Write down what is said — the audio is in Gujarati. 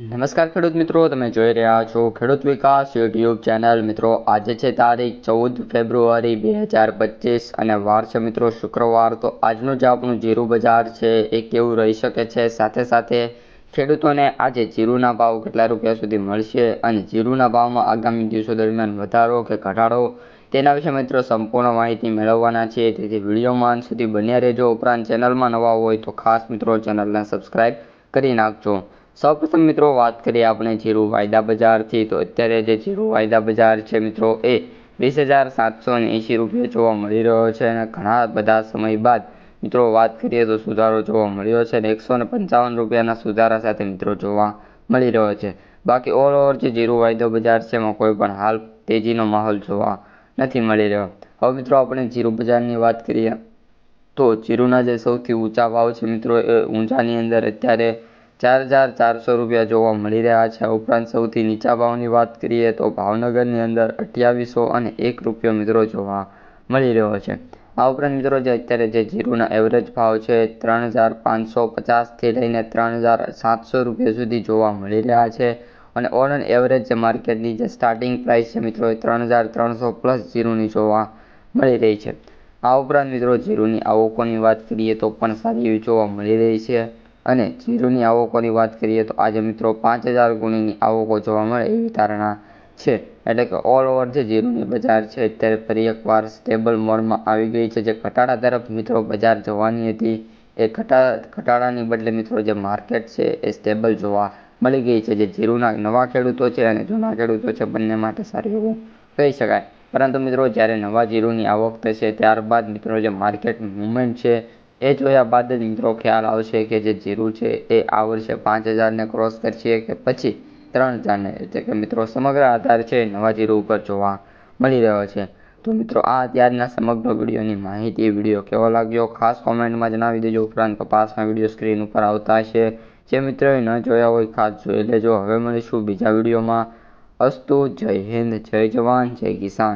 નમસ્કાર ખેડૂત મિત્રો, તમે જોઈ રહ્યા છો ખેડૂત વિકાસ યુટ્યુબ ચેનલ. મિત્રો, આજે છે તારીખ ચૌદ ફેબ્રુઆરી બે હજાર પચીસ અને વાર છે મિત્રો શુક્રવાર. તો આજનું જે આપણું જીરું બજાર છે એ કેવું રહી શકે છે? સાથે સાથે ખેડૂતોને આજે જીરુના ભાવ કેટલા રૂપિયા સુધી મળશે અને જીરુના ભાવમાં આગામી દિવસો દરમિયાન વધારો કે ઘટાડો? તેના વિશે મિત્રો સંપૂર્ણ માહિતી મેળવવાના છે તેથી વિડીયોમાં અંત સુધી બન્યા રહેજો. ઉપરાંત ચેનલમાં નવા હોય તો ખાસ મિત્રો ચેનલને સબસ્ક્રાઈબ કરી નાખજો. સૌપ્રથમ મિત્રો વાત કરીએ આપણે જીરું વાયદા બજારથી. તો અત્યારે જે જીરું વાયદા બજાર છે મિત્રો, એ વીસ હજાર સાતસો ને એંશી રૂપિયા જોવા મળી રહ્યો છે અને ઘણા બધા સમય બાદ મિત્રો વાત કરીએ તો સુધારો જોવા મળ્યો છે અને એકસો ને પંચાવન રૂપિયાના સુધારા સાથે મિત્રો જોવા મળી રહ્યો છે. બાકી ઓલ ઓવર જે જીરું વાયદો બજાર છે એમાં કોઈ પણ હાલ તેજીનો માહોલ જોવા નથી મળી રહ્યો. હવે મિત્રો આપણે જીરું બજારની વાત કરીએ તો જીરુના જે સૌથી ઊંચા ભાવ છે મિત્રો, એ ઊંચાની અંદર અત્યારે ચાર હજાર ચારસો રૂપિયા જોવા મળી રહ્યા છે. ઉપરાંત સૌથી નીચા ભાવની વાત કરીએ તો ભાવનગરની અંદર અઠ્યાવીસો અને એક રૂપિયો મિત્રો જોવા મળી રહ્યો છે. આ ઉપરાંત મિત્રો જે અત્યારે જે જીરુના એવરેજ ભાવ છે ત્રણ હજાર પાંચસો પચાસથી લઈને ત્રણ હજાર સાતસો રૂપિયા સુધી જોવા મળી રહ્યા છે. અને ઓન એન એવરેજ જે માર્કેટની જે સ્ટાર્ટિંગ પ્રાઇસ છે મિત્રો એ ત્રણ હજાર ત્રણસો પ્લસ જીરુની જોવા મળી રહી છે. આ ઉપરાંત મિત્રો જીરુની આવકોની વાત કરીએ તો પણ સારી એવી જોવા મળી રહી છે. અને જીરુની આવકોની વાત કરીએ તો આજે મિત્રો પાંચ હજાર ગુણીની આવકો જોવા મળે એવી ધારણા છે. એટલે કે ઓલ ઓવર જે જીરુની બજાર છે, અત્યારે ફરી એકવાર સ્ટેબલ મોડમાં આવી ગઈ છે. જે ઘટાડા તરફ મિત્રો બજાર જવાની હતી. એ ઘટા, ઘટાડાની બદલે મિત્રો જે માર્કેટ છે એ સ્ટેબલ જોવા મળી ગઈ છે. જે જીરુના નવા ખેડૂતો છે અને જૂના ખેડૂતો છે, બંને માટે સારું એવું કહી શકાય. પરંતુ મિત્રો જ્યારે નવા જીરુની આવક થશે, ત્યારબાદ મિત્રો જે માર્કેટ મુવમેન્ટ છે એ જોયા બાદ જ મિત્રો ખ્યાલ આવશે કે જે જીરું છે એ આ વર્ષે પાંચ હજારને ક્રોસ કરશે કે પછી ત્રણ હજારને. એટલે કે મિત્રો સમગ્ર આધાર છે નવા જીરું ઉપર જોવા મળી રહ્યો છે. તો મિત્રો આ અત્યારના સમગ્ર વિડીયોની માહિતી, વીડિયો કેવો લાગ્યો? ખાસ કોમેન્ટમાં જણાવી દેજો. ઉપરાંત કપાસના વીડિયો સ્ક્રીન ઉપર આવતા હશે. જે મિત્રોએ ન જોયા હોય ખાસ જોઈ લેજો. હવે મળીશું બીજા વિડીયોમાં. અસ્તુ, જય હિન્દ, જય જવાન, જય કિસાન.